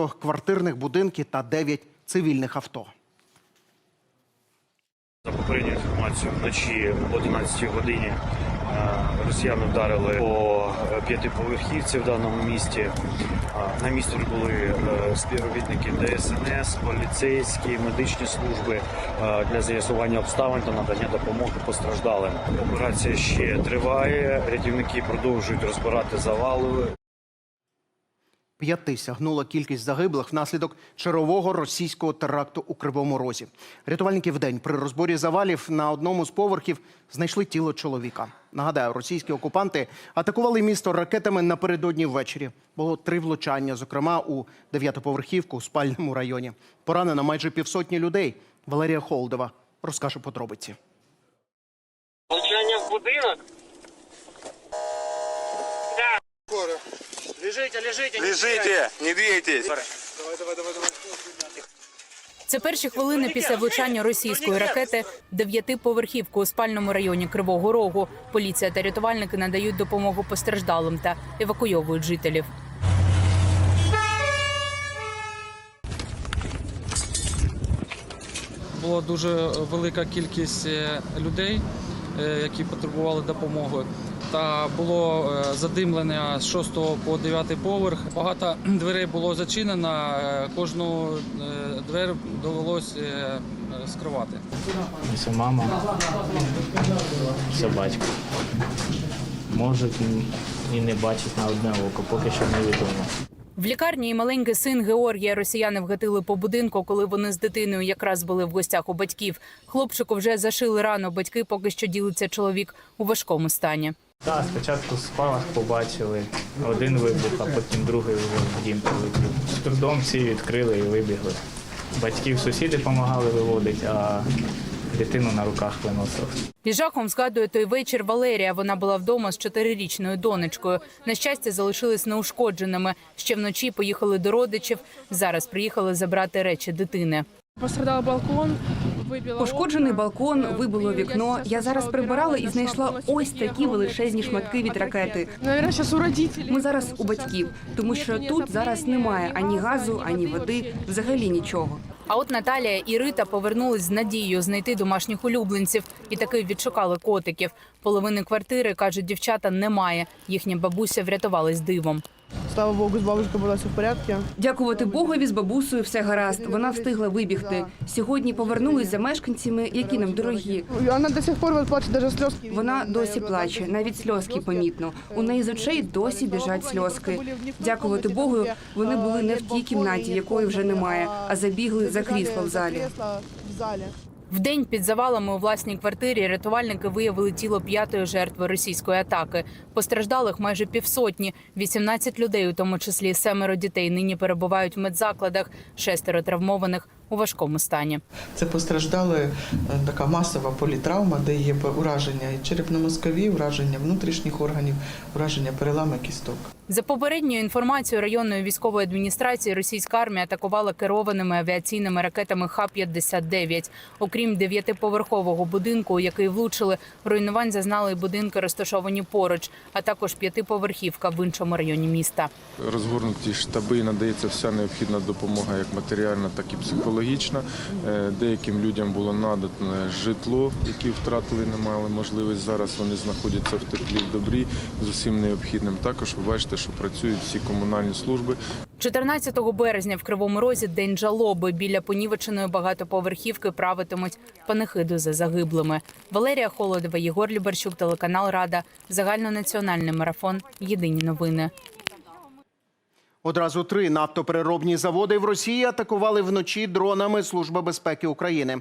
багатоквартирних будинків та 9 цивільних авто. За попередньою інформацією, вночі об 11 годині е, росіяни вдарили по е, п'ятиповерхівці в даному місті. Е, На місці були співробітники ДСНС, поліцейські, медичні служби для з'ясування обставин та надання допомоги постраждалим. Операція ще триває. Рятівники продовжують розбирати завали. П'яти сягнула кількість загиблих внаслідок чергового російського теракту у Кривому Розі. Рятувальники вдень при розборі завалів на одному з поверхів знайшли тіло чоловіка. Нагадаю, російські окупанти атакували місто ракетами напередодні ввечері. Було три влучання, зокрема у дев'ятоповерхівку у спальному районі. Поранено майже півсотні людей. Валерія Холдова розкаже подробиці. Влучання в будинок. Лежите, не двигайтесь. Це перші хвилини після влучання російської ракети дев'ятиповерхівку у спальному районі Кривого Рогу. Поліція та рятувальники надають допомогу постраждалим та евакуйовують жителів. Була дуже велика кількість е, людей, е, які потребували допомоги. Та було е, задимлення з 6 по 9 поверх. Багато дверей було зачинено. е, Кожну е, двері довелось е, е, скривати. Ось мама, все батько. Можуть і не бачить на одне око, поки що невідомо. В лікарні і маленький син Георгія росіяни вгатили по будинку, коли вони з дитиною якраз були в гостях у батьків. Хлопчику вже зашили рану. Батьки поки що ділиться чоловік у важкому стані. Так, спочатку спалах побачили один вибух, а потім другий в дім прилетів. З трудом всі відкрили і вибігли. Батьків сусіди допомагали виводити, а дитину на руках виносили. Із жахом згадує той вечір Валерія. Вона була вдома з чотирирічною донечкою. На щастя, залишились неушкодженими. Ще вночі поїхали до родичів. Зараз приїхали забрати речі дитини. Пострадав балкон, Пошкоджений балкон, вибило вікно. Я зараз прибирала і знайшла ось такі величезні шматки від ракети. Ми зараз у батьків, тому що тут зараз немає ані газу, ані води, взагалі нічого. А от Наталія і Рита повернулись з надією знайти домашніх улюбленців і таки відшукали котиків. Половини квартири кажуть, дівчата немає. Їхня бабуся врятувалась дивом. Слава Богу, з бабушкою була все в порядку. Дякувати Богові з бабусею все гаразд. Вона встигла вибігти. Сьогодні повернулись за мешканцями, які нам дорогі. Вона до сих пор плаче, навіть сльозки. Вона досі плаче, навіть сльозки помітно. У неї з очей досі біжать сльозки. Дякувати Богу, вони були не в тій кімнаті, якої вже немає, а забігли за крісло в залі. В. Вдень під завалами у власній квартирі рятувальники виявили тіло п'ятої жертви російської атаки. Постраждалих майже півсотні. 18 людей, у тому числі семеро дітей, нині перебувають в медзакладах. Шестеро травмованих у важкому стані. Це постраждала е, така масова політравма, де є ураження черепно-мозкові, ураження внутрішніх органів, ураження перелами кісток. За попередньою інформацією районної військової адміністрації, російська армія атакувала керованими авіаційними ракетами Х-59. Окрім дев'ятиповерхового будинку, який влучили, руйнувань зазнали й будинки, розташовані поруч, а також п'ятиповерхівка в іншому районі міста. розгорнуті штаби надається вся необхідна допомога, як матеріальна, так і психологічна. Е, Деяким людям було надане житло, які втратили, не мали можливість. Зараз вони знаходяться в теплі, в добрі з усім необхідним. Також ви бачите, що працюють всі комунальні служби. 14 березня в Кривому Розі день жалоби. Біля понівеченої багатоповерхівки правитимуть панихиду за загиблими. Валерія Холодова, Єгор Любарчук, телеканал Рада, загальнонаціональний марафон. Єдині новини. Одразу три нафтопереробні заводи в Росії атакували вночі дронами Служби безпеки України.